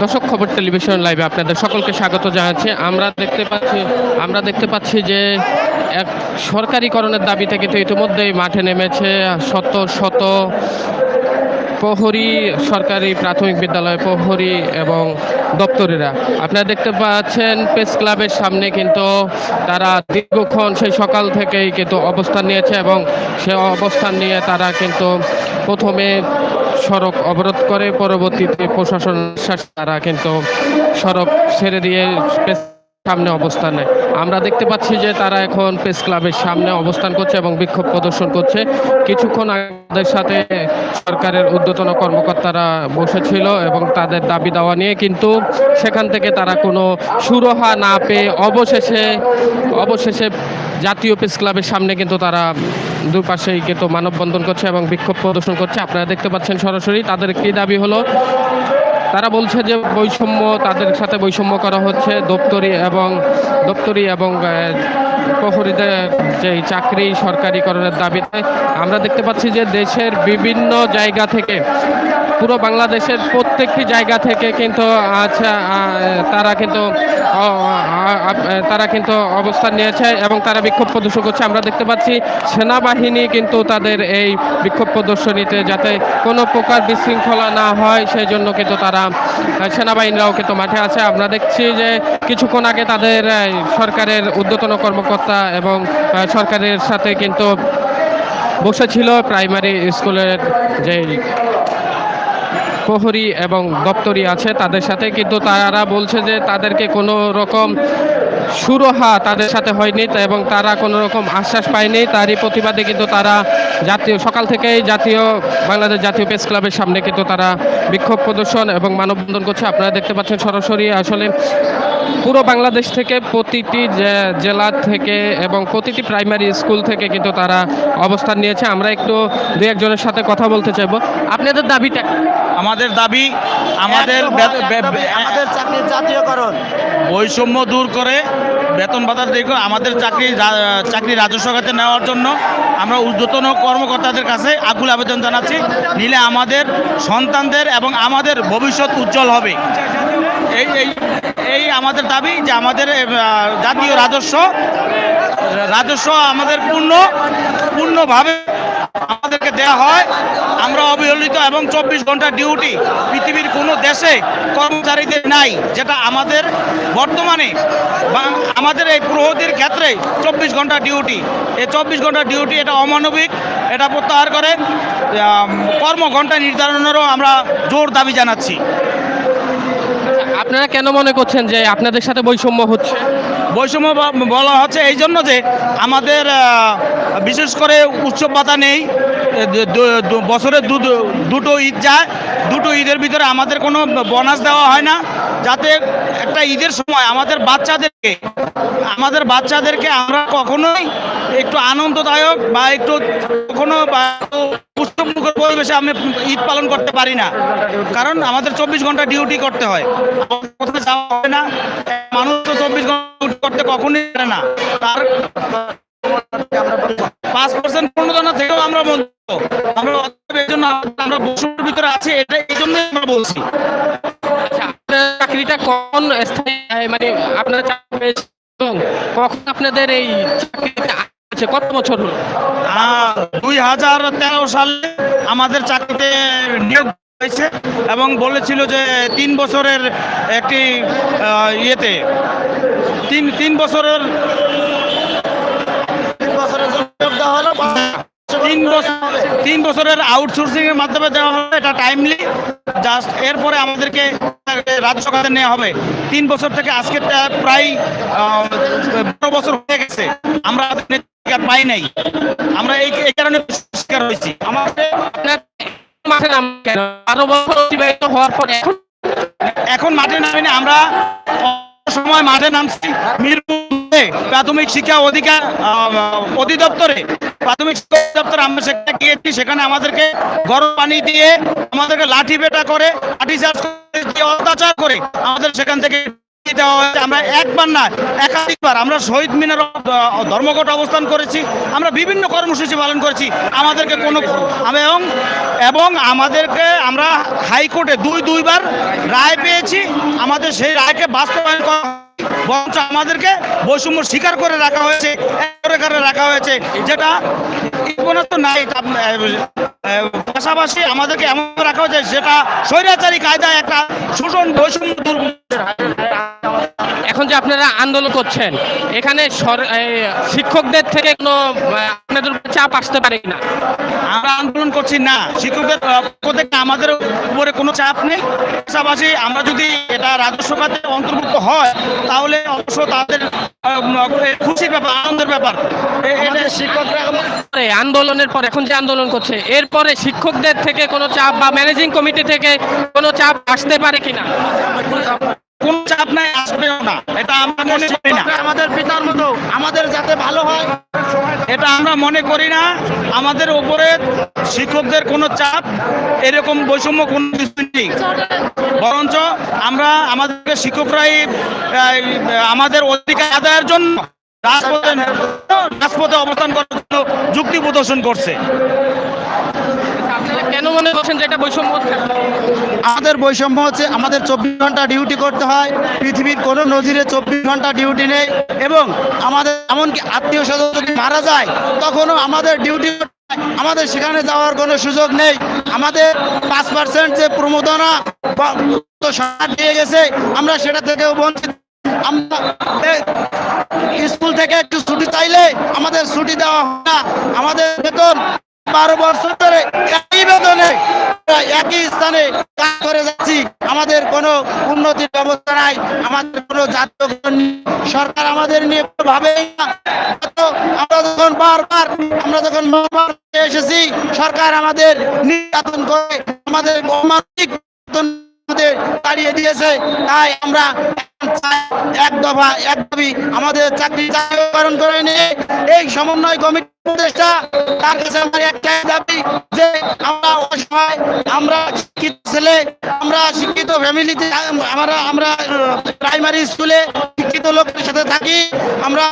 দর্শক খবর টেলিভিশন লাইভে আপনাদের সকলকে স্বাগত জানাচ্ছি। আমরা দেখতে পাচ্ছি, আমরা দেখতে পাচ্ছি যে এক সরকারিকরণের দাবিতে কিন্তু ইতিমধ্যেই মাঠে নেমেছে শত শত প্রহরী, সরকারি প্রাথমিক বিদ্যালয় প্রহরী এবং দপ্তরেরা। আপনারা দেখতে পাচ্ছেন, প্রেস ক্লাবের সামনে কিন্তু তারা দীর্ঘক্ষণ সেই সকাল থেকেই কিন্তু অবস্থান নিয়েছে এবং সে অবস্থান নিয়ে তারা কিন্তু প্রথমে সড়ক অবরোধ করে পরবর্তীতে প্রশাসন তারা কিন্তু সড়ক ছেড়ে দিয়ে সামনে অবস্থান নেয়। আমরা দেখতে পাচ্ছি যে তারা এখন প্রেস ক্লাবের সামনে অবস্থান করছে এবং বিক্ষোভ প্রদর্শন করছে। কিছুক্ষণ তাদের সাথে সরকারের ঊর্ধ্বতন কর্মকর্তারা বসেছিল এবং তাদের দাবি দেওয়া নিয়ে কিন্তু সেখান থেকে তারা কোনো সুরহা না পেয়ে অবশেষে অবশেষে জাতীয় প্রেস ক্লাবের সামনে কিন্তু তারা দুপাশেই কিন্তু মানববন্ধন করছে এবং বিক্ষোভ প্রদর্শন করছে। আপনারা দেখতে পাচ্ছেন সরাসরি তাদের কি দাবি হলো? তারা বলছে যে বৈষম্য, তাদের সাথে বৈষম্য করা হচ্ছে। দপ্তরি এবং দপ্তরি এবং প্রহরীতে যে চাকরি সরকারিকরণের দাবিতে আমরা দেখতে পাচ্ছি যে দেশের বিভিন্ন জায়গা থেকে পুরো বাংলাদেশের প্রত্যেকটি জায়গা থেকে কিন্তু আচ্ছা তারা কিন্তু তারা কিন্তু অবস্থান নিয়েছে এবং তারা বিক্ষোভ প্রদর্শন করছে। আমরা দেখতে পাচ্ছি সেনাবাহিনী কিন্তু তাদের এই বিক্ষোভ প্রদর্শনীতে যাতে কোনো প্রকার বিশৃঙ্খলা না হয় সেই জন্য কিন্তু তারা সেনাবাহিনীরাও কিন্তু মাঠে আছে। আমরা দেখছি যে কিছুক্ষণ আগে তাদের সরকারের ঊর্ধ্বতন কর্মকর্তা এবং সরকারের সাথে কিন্তু বসেছিল প্রাইমারি স্কুলের যে প্রহরী এবং দপ্তরি আছে তাদের সাথে, কিন্তু তারা বলছে যে তাদেরকে কোনো রকম সুরহা তাদের সাথে হয়নি এবং তারা কোনো রকম আশ্বাস পায়নি। তারই প্রতিবাদে কিন্তু তারা জাতীয়, সকাল থেকেই জাতীয়, বাংলাদেশ জাতীয় প্রেস ক্লাবের সামনে কিন্তু তারা বিক্ষোভ প্রদর্শন এবং মানববন্ধন করছে। আপনারা দেখতে পাচ্ছেন সরাসরি আসলে পুরো বাংলাদেশ থেকে প্রতিটি জেলা থেকে এবং প্রতিটি প্রাইমারি স্কুল থেকে কিন্তু তারা অবস্থান নিয়েছে। আমরা একটু দু একজনের সাথে কথা বলতে চাইব। আপনাদের দাবিটা আমাদের দাবি আমাদের আমাদের চাকরির জাতীয়করণ। বৈষম্য দূর করে বেতন ভাতা দেখো আমাদের চাকরি চাকরি রাজস্ব খাতে নেওয়ার জন্য আমরা ঊর্ধ্বতন কর্মকর্তাদের কাছে আকুল আবেদন জানাচ্ছি। নিলে আমাদের সন্তানদের এবং আমাদের ভবিষ্যৎ উজ্জ্বল হবে। এই এই এই আমাদের দাবি যে আমাদের জাতীয় রাজস্ব রাজস্ব আমাদের পূর্ণ, পূর্ণভাবে আমাদেরকে দেয়া হয়। আমরা অবহেলিত এবং চব্বিশ ঘণ্টা ডিউটি পৃথিবীর কোনো দেশে কর্মচারীদের নাই, যেটা আমাদের বর্তমানে আমাদের এই প্রহতির ক্ষেত্রে চব্বিশ ঘণ্টা ডিউটি। এই চব্বিশ ঘণ্টা ডিউটি এটা অমানবিক, এটা প্রত্যাহার করে কর্মঘণ্টা নির্ধারণেরও আমরা জোর দাবি জানাচ্ছি। আপনারা কেন মনে করছেন যে আপনাদের সাথে বৈষম্য হচ্ছে? বৈষম্য বলা হচ্ছে এই জন্য যে আমাদের বিশেষ করে উৎসব ভাতা নেই। বছরে দুটো ঈদ যায়। দুটো ঈদের ভিতরে আমাদের কোনো বোনাস দেওয়া হয় না। যাতে একটা ঈদের সময় আমাদের বাচ্চাদেরকে আমাদের বাচ্চাদেরকে আমরা কখনোই একটু আনন্দদায়ক বা একটু কখনো বা পরিবেশে আমি ঈদ পালন করতে পারি না। কারণ আমাদের চব্বিশ ঘণ্টা ডিউটি করতে হয়। কোথাও যাওয়া হয় না। মানুষ তো চব্বিশ ঘণ্টা ডিউটি করতে কখনোই পারে না। তার পাঁচ পার্সেন্ট প্রণোদনা থেকেও আমরা বঞ্চিত। আমরা এই জন্য আমরা বসুর ভিতরে আছি, এটা এই জন্যই আমরা বলছি। চাকরিটা কোন স্থায়ী মানে আপনার চাকরি পেয়েছেন? কখন আপনাদের এই চাকরিতে আছে কত বছর হলো দুই হাজার তেরো সালে আমাদের চাকরিতে নিয়োগ হয়েছে এবং বলেছিল যে তিন বছরের একটি ইয়েতে, তিন তিন বছরের, তিন বছর তিন বছরের আউটসোর্সিং এর মাধ্যমে দেওয়া হবে এটা টাইমলি জাস্ট এরপরে আমাদেরকে রাজস্ব সরকারের নেওয়া হবে। তিন বছর থেকে আজকে প্রায় বারো বছর হয়ে গেছে। আমরা পাই নাই। আমরা এই কারণে শিকার হয়েছি। আমাদের মাঠে নাম কেন? বারো বছর অতিবাহিত হওয়ার পর এখন এখন মাঠে নামেনি আমরা সময় মাঠে নামছি। মিরপুরে প্রাথমিক শিক্ষা অধিকার অধিদপ্তরে প্রাথমিক শিক্ষা অধিদপ্তরে আমরা সেখানে গিয়েছি। সেখানে আমাদেরকে গরম পানি দিয়ে আমাদেরকে লাঠি বেটা করে, লাঠি চার্জ করে, অত্যাচার করে আমাদের সেখান থেকে আমরা একবার না, একাধিকবার আমরা শহীদ মিনার ধর্মঘট অবস্থান করেছি। আমরা বিভিন্ন কর্মসূচি পালন করেছি। আমাদেরকে কোনো এবং এবং আমাদেরকে আমরা হাইকোর্টে দুই, দুইবার রায় পেয়েছি। আমাদের সেই রায়কে বাস্তবায়ন করা বরঞ্চ আমাদেরকে বৈষম্য স্বীকার করে রাখা হয়েছে রাখা হয়েছে, যেটা নাই পাশাপাশি আমাদেরকে এমন রাখা হয়েছে, যেটা স্বৈরাচারী কায়দায় একটা শোষণ বৈষম্য দূর এখন যে আপনারা আন্দোলন করছেন এখানে শিক্ষকদের থেকে কোনো আপনাদের উপর চাপ আসতে পারে কিনা? আমরা আন্দোলন করছি না। শিক্ষকদের পক্ষ থেকে আমাদের উপরে কোনো চাপ নেই। পাশাপাশি আমরা যদি এটা রাজস্ব খাতে অন্তর্ভুক্ত হয় তাহলে অবশ্য তাদের খুশির ব্যাপার আনন্দের ব্যাপার। শিক্ষকরা আন্দোলনের পর এখন যে আন্দোলন করছে এরপরে শিক্ষকদের থেকে কোনো চাপ বা ম্যানেজিং কমিটি থেকে কোনো চাপ আসতে পারে কিনা? কোনো চাপ নাই আসবেও না। এটা আমরা মনে করি না। আমাদের পিতার মতো আমাদের যাতে ভালো হয়। এটা আমরা মনে করি না। আমাদের উপরে শিক্ষকদের কোনো চাপ এরকম বৈষম্য কোনো কিছু নেই। বরঞ্চ আমরা আমাদেরকে শিক্ষকরাই আমাদের অধিকার আদায়ের জন্য রাজপথে রাজপথে অবস্থান করার জন্য যুক্তি প্রদর্শন করছে। আমাদের বৈষম্য হচ্ছে আমাদের চব্বিশ ঘণ্টা ডিউটি করতে হয়, পৃথিবীর কোনো নজিরে চব্বিশ ঘণ্টা ডিউটি নেই এবং আমাদের এমনকি আত্মীয় স্বজন যদি মারা যায়, তখনও আমাদের ডিউটি আমাদের সেখানে যাওয়ার কোনো সুযোগ নেই। আমাদের পাঁচ পার্সেন্ট যে প্রমোদনা দিয়ে গেছে, আমরা সেটা থেকেও বঞ্চিত। স্কুল থেকে একটু ছুটি চাইলে আমাদের ছুটি দেওয়া হয় না। আমাদের বেতন বারো বছর ধরে একই বেতনে, একই স্থানে কাজ করে যাচ্ছি। আমাদের কোনো উন্নতির ব্যবস্থা নাই, আমাদের কোনো জাতীয় সরকার আমাদের নিয়ে না। আমরা যখন বারবার, আমরা যখন এসেছি, সরকার আমাদের নির্যাতন করে, আমাদের অমানবিক আমাদের তাড়িয়ে দিয়েছে। তাই আমরা এক দফা, এক আমাদের চাকরি চাকরিকরণ করে নিয়ে এই সমন্বয় কমিটি তার কাছে আমার একটাই দাবি যে আমরা অসহায় আমরা শিক্ষিত ছেলে, আমরা শিক্ষিত ফ্যামিলিতে, আমরা আমরা প্রাইমারি স্কুলে শিক্ষিত লোকের সাথে থাকি। আমরা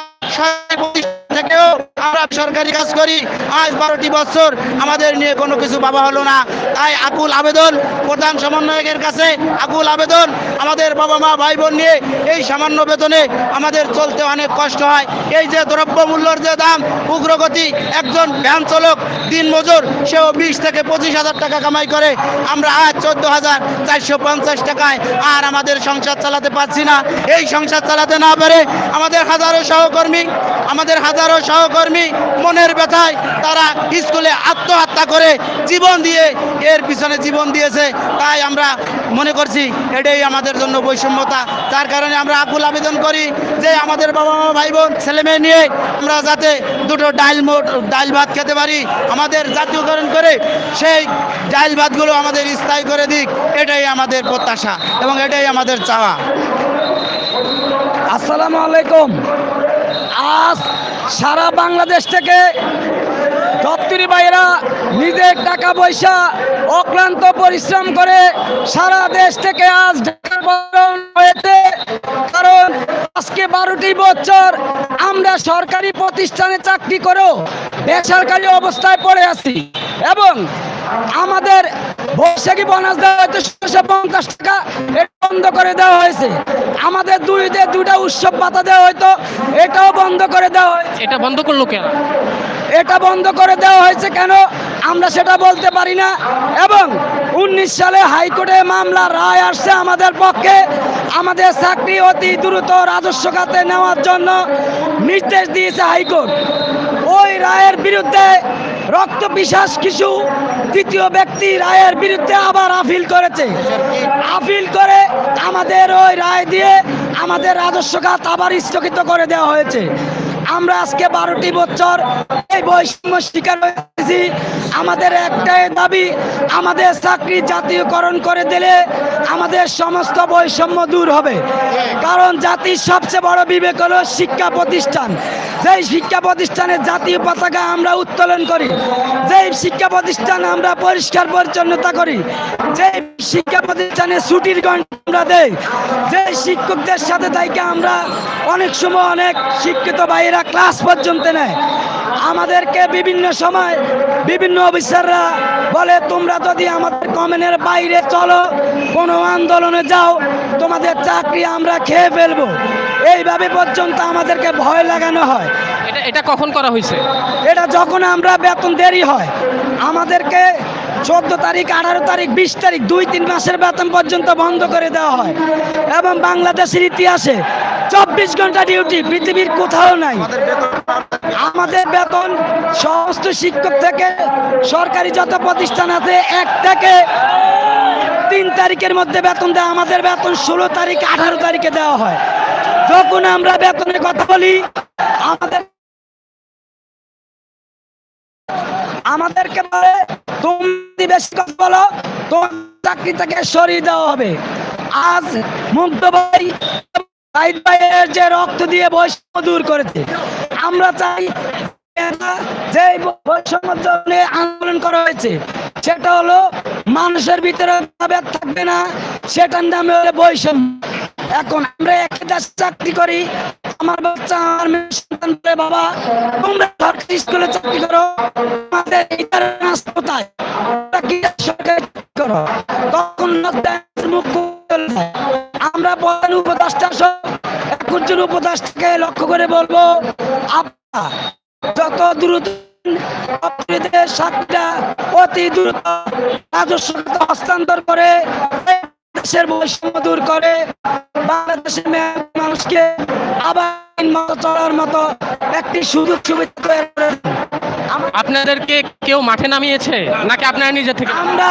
থেকেও আমরা সরকারি কাজ করি। আজ বারোটি বছর আমাদের নিয়ে কোনো কিছু ভাবা হলো না। তাই আকুল আবেদন প্রধান সমন্বয়কের কাছে আকুল আবেদন আমাদের বাবা মা ভাই বোন নিয়ে এই সামান্য বেতনে আমাদের চলতে অনেক কষ্ট হয়। এই যে দ্রব্য মূল্যর যে দাম, উগ্রগতি, একজন ভ্যান চালক দিন মজুর সেও বিশ থেকে পঁচিশ হাজার টাকা কামাই করে। আমরা আজ চোদ্দ হাজার চারশো পঞ্চাশ টাকায় আর আমাদের সংসার চালাতে পারছি না। এই সংসার চালাতে না পারে আমাদের হাজারো সহকর্মী, আমাদের হাজারো সহকর্মী মনের ব্যথায় তারা স্কুলে আত্মহত্যা করে জীবন দিয়ে এর পিছনে জীবন দিয়েছে। তাই আমরা মনে করছি এটাই আমাদের জন্য বৈষম্যতা। তার কারণে আমরা আকুল আবেদন করি যে আমাদের বাবা মা ভাই বোন ছেলে মেয়ে নিয়ে আমরা যাতে দুটো ডাইল মোট, ডাইল ভাত খেতে পারি, আমাদের জাতীয়করণ করে সেই ডাইল ভাতগুলো আমাদের স্থায়ী করে দিক, এটাই আমাদের প্রত্যাশা এবং এটাই আমাদের চাওয়া। আসসালামু আলাইকুম। আজ সারা বাংলাদেশ থেকে দপ্তরি ভাইয়েরা নিজের টাকা পয়সা অক্লান্ত পরিশ্রম করে সারা দেশ থেকে আজ হয়েছে। কারণ আজকে বারোটি বছর আমরা সরকারি প্রতিষ্ঠানে চাকরি করেও বেসরকারি অবস্থায় পড়ে আছি। এবং আমাদের বৈশাখী বোনাস দেওয়া হয়তো ষোলোশো পঞ্চাশ টাকা এটা বন্ধ করে দেওয়া হয়েছে। আমাদের দুইতে দুইটা উৎসব ভাতা দেওয়া হয়তো এটাও বন্ধ করে দেওয়া হয়েছে। এটা বন্ধ করল কেন এটা বন্ধ করে দেওয়া হয়েছে কেন? আমরা সেটা বলতে পারি না। এবং উনিশ সালে হাইকোর্টে মামলা রায় আসছে আমাদের পক্ষে। আমাদের চাকরি অতি দ্রুত রাজস্ব খাতে নেওয়ার জন্য নির্দেশ দিয়েছে হাইকোর্ট। ওই রায়ের বিরুদ্ধে রক্ত বিশ্বাস কিছু তৃতীয় ব্যক্তি রায়ের বিরুদ্ধে আবার আপিল করেছে। আপিল করে আমাদের ওই রায় দিয়ে আমাদের রাজস্ব খাত আবার স্থগিত করে দেওয়া হয়েছে। আমরা আজকে বারোটি বছর এই বৈষম্য শিকার হয়েছি। আমাদের একটাই দাবি, আমাদের চাকরি জাতীয়করণ করে দিলে আমাদের সমস্ত বৈষম্য দূর হবে। কারণ জাতির সবচেয়ে বড় বিবেক হলো শিক্ষা প্রতিষ্ঠান। যেই শিক্ষা প্রতিষ্ঠানের জাতীয় পতাকা আমরা উত্তোলন করি, যেই শিক্ষা প্রতিষ্ঠান আমরা পরিষ্কার পরিচ্ছন্নতা করি যে শিক্ষা প্রতিষ্ঠানে ছুটির ঘণ্টা আমরা দেই যে শিক্ষকদের সাথে তাইকে আমরা অনেক সময় অনেক শিক্ষিত ভাইয়েরা ক্লাস পর্যন্ত নেয়। আমাদেরকে বিভিন্ন সময় বিভিন্ন অফিসাররা বলে তোমরা যদি আমাদের কমেনের বাইরে চলো কোনো আন্দোলনে যাও তোমাদের চাকরি আমরা খেয়ে ফেলব। এইভাবে পর্যন্ত আমাদেরকে ভয় লাগানো হয়। এটা এটা কখন করা হয়েছে? এটা যখন আমরা বেতন দেরি হয় আমাদেরকে চোদ্দ তারিখ, আঠারো তারিখ, বিশ তারিখ, দুই, তিন মাসের বেতন পর্যন্ত বন্ধ করে দেওয়া হয়। এবং বাংলাদেশের ইতিহাসে চব্বিশ ঘণ্টা ডিউটি, পৃথিবীর কোথাও নাই। আমাদের বেতন সমস্ত শিক্ষক থেকে, সরকারি যত প্রতিষ্ঠান আছে, এক থেকে তিন তারিখের মধ্যে বেতন দেয়। আমাদের বেতন ষোলো তারিখ, আঠারো তারিখে দেওয়া হয়। যখন আমরা বেতনের কথা বলি, আমাদের আমাদেরকে বলে, তুমি বেশি কথা বলো, তোমার চাকরি থেকে সরিয়ে দেওয়া হবে। আজ মুগ্ধ ভাই সাইদ ভাইয়ের যে রক্ত দিয়ে বৈষম্য দূর করেছে, আমরা চাই যে বৈষম্যের জন্য আন্দোলন করা হয়েছে, সেটা হলো মানুষের ভিতরে থাকবে না, সেটার নামে হলো বৈষম্য। এখন আমরা একটা চাকরি করি আমার বাচ্চা, আমার মেয়ে সন্তান বলে বাবা, তোমরা সরকারি স্কুলে চাকরি করো, আমাদের এইটার রাস্তা কোথায় সরকারি করো? তখন আমরা প্রধান উপদেষ্টা সহ একজন উপদেষ্টাকে লক্ষ্য করে বলব, আপনারা যত দ্রুত চাকরিটা অতি দ্রুত রাজস্ব হস্তান্তর করে দেশের বৈষম্য দূর করে বাংলাদেশের মানুষকে আবার চলার মতো একটি সুযোগ সুবিধা আপনাদেরকে কেউ মাঠে নামিয়েছে? নাকি আপনারা নিজে থেকে? আমরা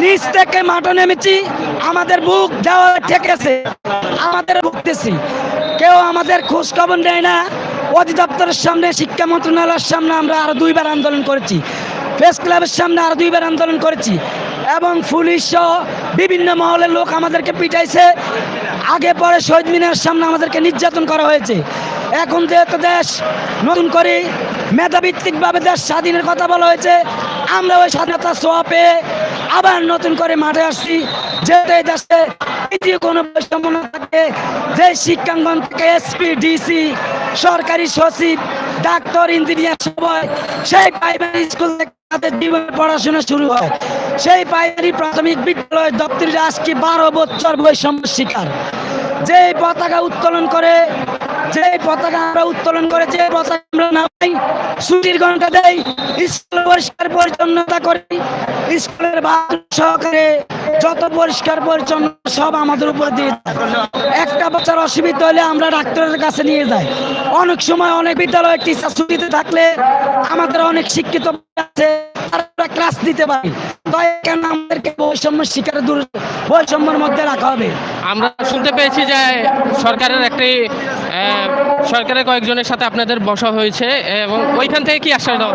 নিচ থেকে মাঠে নেমেছি, আমাদের বুক দেওয়া ঠেকেছে, আমাদের ভুগতেছি কেউ আমাদের খোঁজ খবর নেয় না, অধিদপ্তরের সামনে, শিক্ষা মন্ত্রণালয়ের সামনে আমরা আরও দুইবার আন্দোলন করেছি, প্রেস ক্লাবের সামনে আরও দুইবার আন্দোলন করেছি, এবং পুলিশ সহ বিভিন্ন মহলের লোক আমাদেরকে পিটাইছে। আগে পরে শহীদ মিনার সামনে আমাদেরকে নির্যাতন করা হয়েছে। এখন যেহেতু দেশ নতুন করে মেধাভিত্তিকভাবে দেশ স্বাধীনের কথা বলা হয়েছে, আমরা ওই স্বাধীনতা সোয়া পেয়ে আবার নতুন করে মাঠে আসছি। যেহেতু এই দেশে তৃতীয় কোনো বৈষম্য না থাকে, যে শিক্ষাঙ্গন থেকে এসপি ডিসি সরকারি সচিব, ডাক্তার, ইঞ্জিনিয়ার সবাই, সেই প্রাইমারি স্কুল থেকে তাদের জীবনে পড়াশোনা শুরু হয়। সেই প্রাইমারি প্রাথমিক বিদ্যালয় দপ্তরি আজকে বারো বছর বৈষম্য শিকার। যে পতাকা উত্তোলন করে যে পতাকা আমরা উত্তোলন করে যে পতাকা আমরা নামাই ছুটির ঘণ্টা দেই, স্কুল পরিষ্কার পরিচ্ছন্নতা করি, স্কুলের বাথরুম সহকারে যত পরিষ্কার পরিচ্ছন্ন সব আমাদের উপর দিয়ে একটা বছর অসুবিধা হলে আমরা ডাক্তারের কাছে নিয়ে যাই। অনেক সময় অনেক বিদ্যালয়ে টিচার ছুটিতে থাকলে আমাদের অনেক শিক্ষিত আছে তারা ক্লাস দিতে পারি। তাই কেন আমাদেরকে বৈষম্য শিকার দূর বৈষম্যের মধ্যে রাখা হবে। আমরা শুনতে পেয়েছি যে সরকারের একটি সরকারের কয়েকজনের সাথে আপনাদের বসা হয়েছে এবং ওইখান থেকে কি আশ্বাস দেওয়া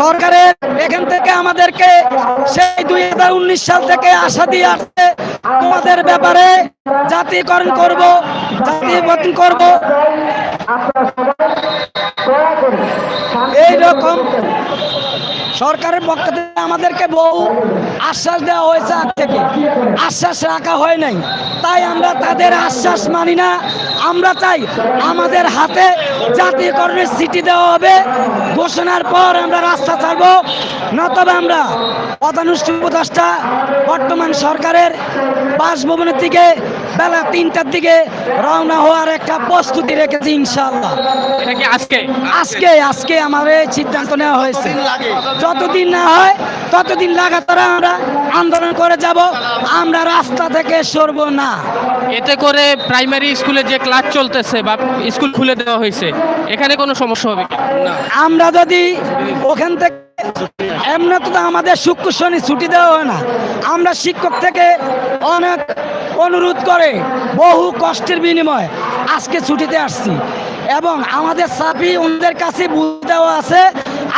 সরকারের এখান থেকে আমাদেরকে সেই দুই হাজার উনিশ সাল থেকে আশা দিয়ে আসছে। তোমাদের ব্যাপারে জাতীয়করণ করব জাতীয়করণ করব। এই রকম সরকারের পক্ষ থেকে আমাদেরকে বহু আশ্বাস দেওয়া হয়েছে আজ থেকে। আশ্বাস রাখা হয় নাই। তাই আমরা তাদের আশ্বাস মানি না। আমরা চাই আমাদের হাতে জাতীয়করণের সিটি দেওয়া হবে। ঘোষণার পর আমরা রাস্তা ছাড়বো। নতবা আমরা পদানুষ্ঠ উপদেষ্টা বর্তমান সরকারের বাসভবনের দিকে বেলা তিনটার দিকে রওনা হওয়ার একটা প্রস্তুতি রেখেছি ইনশাল্লাহ আজকে? আজকে আজকে আমার এই সিদ্ধান্ত নেওয়া হয়েছে। যতদিন না হয় ততদিন লাগাতার আমরা আন্দোলন করে যাব। আমরা রাস্তা থেকে সরব না। এতে করে প্রাইমারি স্কুলে যে ক্লাস চলতেছে বা স্কুল খুলে দেওয়া হয়েছে এখানে কোনো সমস্যা হবে না আমরা যদি ওখান থেকে এমনি তো আমাদের শুক্র শনি ছুটি দেওয়া হয় না। আমরা শিক্ষক থেকে অনেক অনুরোধ করে বহু কষ্টের বিনিময়ে আজকে ছুটিতে আসছি। এবং আমাদের সাপি ওনাদের কাছে বুঝ দেওয়া আছে।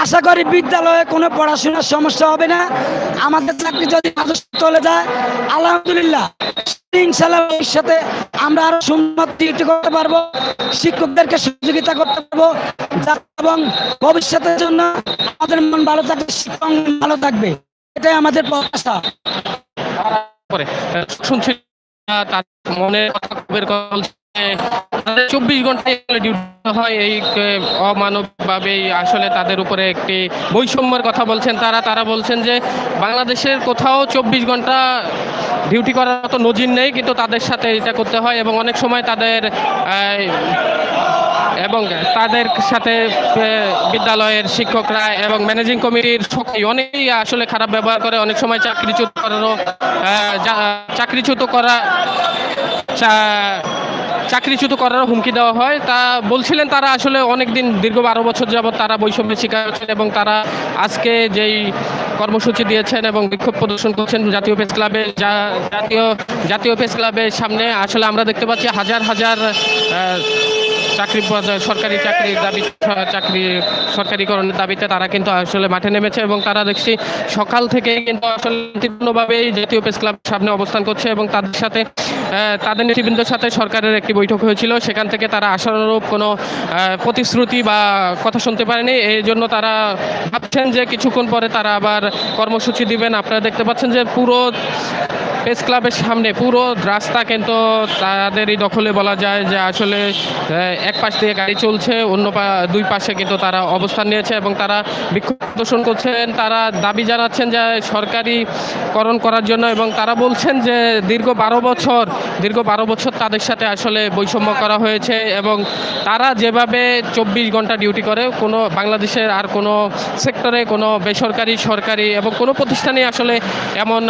আশা করি বিদ্যালয়ে কোনো পড়াশোনার সমস্যা হবে না। আমাদের চাকরি যদি চলে যায়, আলহামদুলিল্লাহ ইনশাল্লাহ ভবিষ্যতে আমরা আরও ডিউটি করতে পারব, শিক্ষকদেরকে সহযোগিতা করতে পারব, এবং ভবিষ্যতের জন্য আমাদের মন ভালো থাকবে শিক্ষক ভালো থাকবে। এটাই আমাদের প্রত্যাশা। শুনছি তার মনে চব্বিশ ঘন্টায় ডিউটি হয়। এই অমানবভাবে আসলে তাদের উপরে একটি বৈষম্যের কথা বলছেন তারা। তারা বলছেন যে বাংলাদেশের কোথাও চব্বিশ ঘণ্টা ডিউটি করার মতো নজির নেই, কিন্তু তাদের সাথে এটা করতে হয় এবং অনেক সময় তাদের এবং তাদের সাথে বিদ্যালয়ের শিক্ষকরা এবং ম্যানেজিং কমিটির অনেকেই আসলে খারাপ ব্যবহার করে। অনেক সময় চাকরিচ্যুত করারও চাকরিচ্যুত করা চাকরিচ্যুত করারও হুমকি দেওয়া হয়। তা বলছিলেন তারা আসলে অনেক দিন দীর্ঘ বারো বছর যাবৎ তারা বৈষম্যের শিকার হচ্ছেন এবং তারা আজকে যেই কর্মসূচি দিয়েছেন এবং বিক্ষোভ প্রদর্শন করছেন জাতীয় প্রেস ক্লাবে যা- জাতীয় জাতীয় প্রেস ক্লাবের সামনে আসলে আমরা দেখতে পাচ্ছি হাজার হাজার চাকরি সরকারি চাকরির দাবি, চাকরি সরকারিকরণের দাবিতে তারা কিন্তু আসলে মাঠে নেমেছে এবং তারা দেখছি সকাল থেকে কিন্তু আসলে জাতীয় প্রেস ক্লাব সামনে অবস্থান করছে এবং তাদের সাথে তাদের নেতৃবৃন্দের সাথে সরকারের একটি বৈঠক হয়েছিল। সেখান থেকে তারা আশানুরূপ কোনো প্রতিশ্রুতি বা কথা শুনতে পারেনি। এই জন্য তারা ভাবছেন যে কিছুক্ষণ পরে তারা আবার কর্মসূচি দিবেন। আপনারা দেখতে পাচ্ছেন যে পুরো প্রেস ক্লাবের সামনে পুরো রাস্তা কিন্তু তাদেরই দখলে বলা যায় যে আসলে এক পাশ দিয়ে গাড়ি চলছে, অন্য দুই পাশে কিন্তু তারা অবস্থান নিয়েছে এবং তারা বিক্ষোভ প্রদর্শন করছেন। তারা দাবি জানাচ্ছেন যে সরকারিকরণ করার জন্য এবং তারা বলছেন যে দীর্ঘ বারো বছর, দীর্ঘ বারো বছর তাদের সাথে আসলে বৈষম্য করা হয়েছে এবং তারা যেভাবে চব্বিশ ঘণ্টা ডিউটি করে, কোনো বাংলাদেশের আর কোনো সেক্টরে কোনো বেসরকারি, সরকারি এবং কোনো প্রতিষ্ঠানে আসলে এমন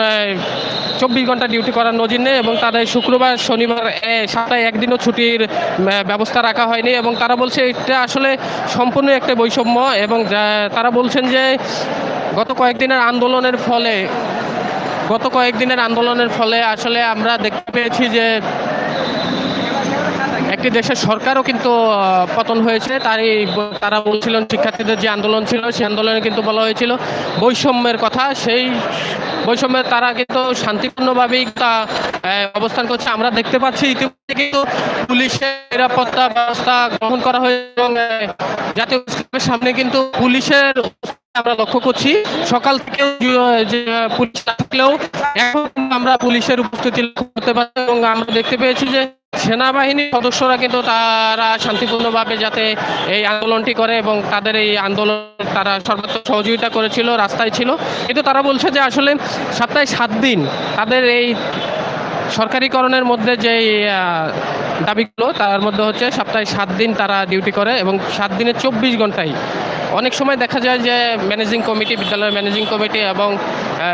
চব্বিশ ঘণ্টা ডিউটি করার নজির নেই এবং তাদের শুক্রবার, শনিবার সপ্তাহে একদিনও ছুটির ব্যবস্থা রাখা হয়নি এবং তারা বলছে এটা আসলে সম্পূর্ণ একটা বৈষম্য এবং তারা বলছেন যে গত কয়েকদিনের আন্দোলনের ফলে, গত কয়েকদিনের আন্দোলনের ফলে আসলে আমরা দেখতে পেয়েছি যে একটি দেশের সরকারও কিন্তু পতন হয়েছে। তারই তারা বলছিলেন শিক্ষার্থীদের যে আন্দোলন ছিল, সেই আন্দোলনে কিন্তু বলা হয়েছিল বৈষম্যের কথা। সেই বৈষম্যের তারা কিন্তু শান্তিপূর্ণভাবেই তা অবস্থান করছে। আমরা দেখতে পাচ্ছি ইতিমধ্যে কিন্তু পুলিশের নিরাপত্তা ব্যবস্থা গ্রহণ করা হয়েছে এবং জাতীয় সামনে কিন্তু পুলিশের আমরা লক্ষ্য করছি। সকাল থেকেও পুলিশ থাকলেও এখন আমরা পুলিশের উপস্থিতি লক্ষ্য করতে পারছি এবং আমরা দেখতে পেয়েছি যে সেনাবাহিনীর সদস্যরা কিন্তু তারা শান্তিপূর্ণভাবে যাতে এই আন্দোলনটি করে এবং তাদের এই আন্দোলন তারা সর্বাত্মক সহযোগিতা করেছিল, রাস্তায় ছিল। কিন্তু তারা বলছে যে আসলে সপ্তাহে সাত দিন তাদের এই সরকারিকরণের মধ্যে যে দাবিগুলো, তার মধ্যে হচ্ছে সপ্তাহে সাত দিন তারা ডিউটি করে এবং সাত দিনে চব্বিশ ঘন্টায় অনেক সময় দেখা যায় যে ম্যানেজিং কমিটি বিদ্যালয়ের ম্যানেজিং কমিটি এবং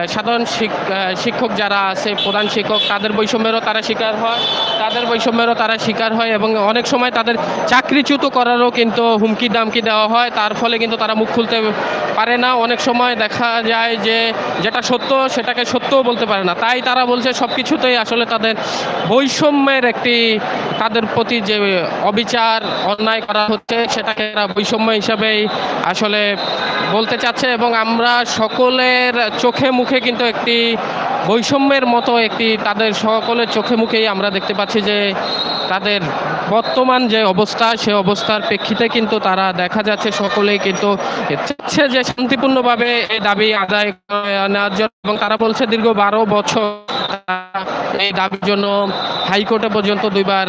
সাধারণ শিক- শিক্ষক যারা আছে, প্রধান শিক্ষক, তাদের বৈষম্যেরও তারা শিকার হয়, তাদের বৈষম্যেরও তারা শিকার হয় এবং অনেক সময় তাদের চাকরিচ্যুত করারও কিন্তু হুমকি দামকি দেওয়া হয়, তার ফলে কিন্তু তারা মুখ খুলতে পারে না। অনেক সময় দেখা যায় যে যেটা সত্য সেটাকে সত্যও বলতে পারে না। তাই তারা বলছে সব কিছুতেই আসলে তাদের বৈষম্যের একটি তাদের প্রতি যে অবিচার, অন্যায় করা হচ্ছে, সেটাকে তারা বৈষম্য হিসাবেই আসলে বলতে চাচ্ছে এবং আমরা সকলের চোখে মুখে কিন্তু একটি বৈষম্যের মতো একটি তাদের সকলের চোখে মুখেই আমরা দেখতে পাচ্ছি যে তাদের বর্তমান যে অবস্থা, সে অবস্থার প্রেক্ষিতে কিন্তু তারা দেখা যাচ্ছে সকলেই কিন্তু চাচ্ছে যে শান্তিপূর্ণভাবে এই দাবি আদায় নেওয়ার জন্য এবং তারা বলছে দীর্ঘ বারো বছর এই দাবির জন্য হাইকোর্টে পর্যন্ত দুইবার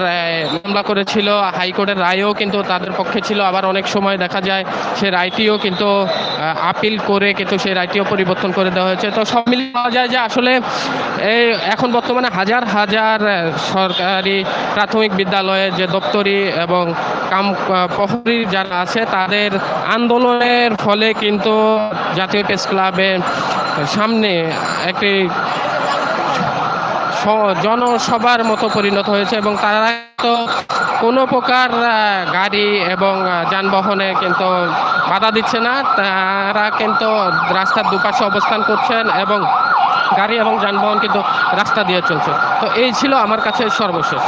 মামলা করেছিল। হাইকোর্টের রায়ও কিন্তু তাদের পক্ষে ছিল। আবার অনেক সময় দেখা যায় সে রায়টিও কিন্তু আপিল করে কিন্তু সেই রায়টিও পরিবর্তন করে দেওয়া হয়েছে। তো সব মিলিয়ে পাওয়া যায় যে আসলে এই এখন বর্তমানে হাজার হাজার সরকারি প্রাথমিক বিদ্যালয়ে যে দপ্তরি এবং কাম প্রহরী যারা আছে, তাদের আন্দোলনের ফলে কিন্তু জাতীয় প্রেস ক্লাবের সামনে একটি জনসভার মতো পরিণত হয়েছে এবং তারা তো কোনো প্রকার গাড়ি এবং যানবাহনে কিন্তু বাধা দিচ্ছে না। তারা কিন্তু রাস্তার দুপাশে অবস্থান করছেন এবং গাড়ি এবং যানবাহন কিন্তু রাস্তা দিয়ে চলছে। তো এই ছিল আমার কাছে সর্বশেষ।